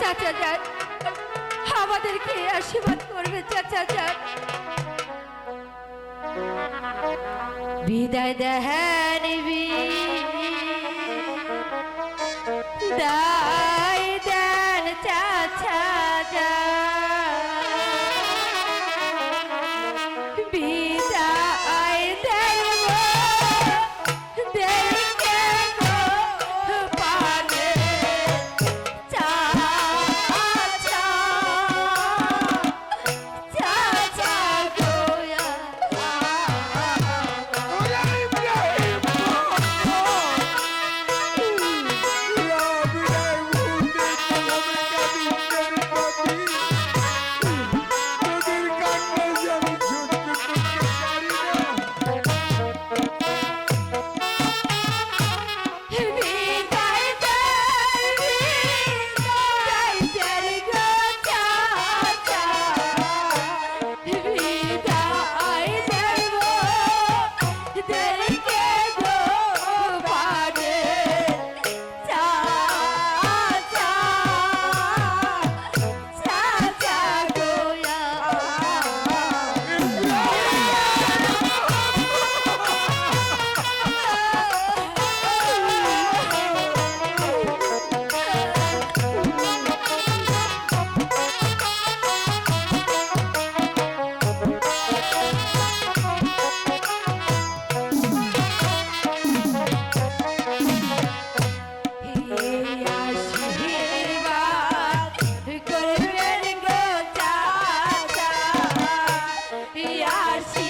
চাচা যান। আমাদেরকে আশীর্বাদ করবে চাচা যান। বিদায় দেহেন বীর mercy.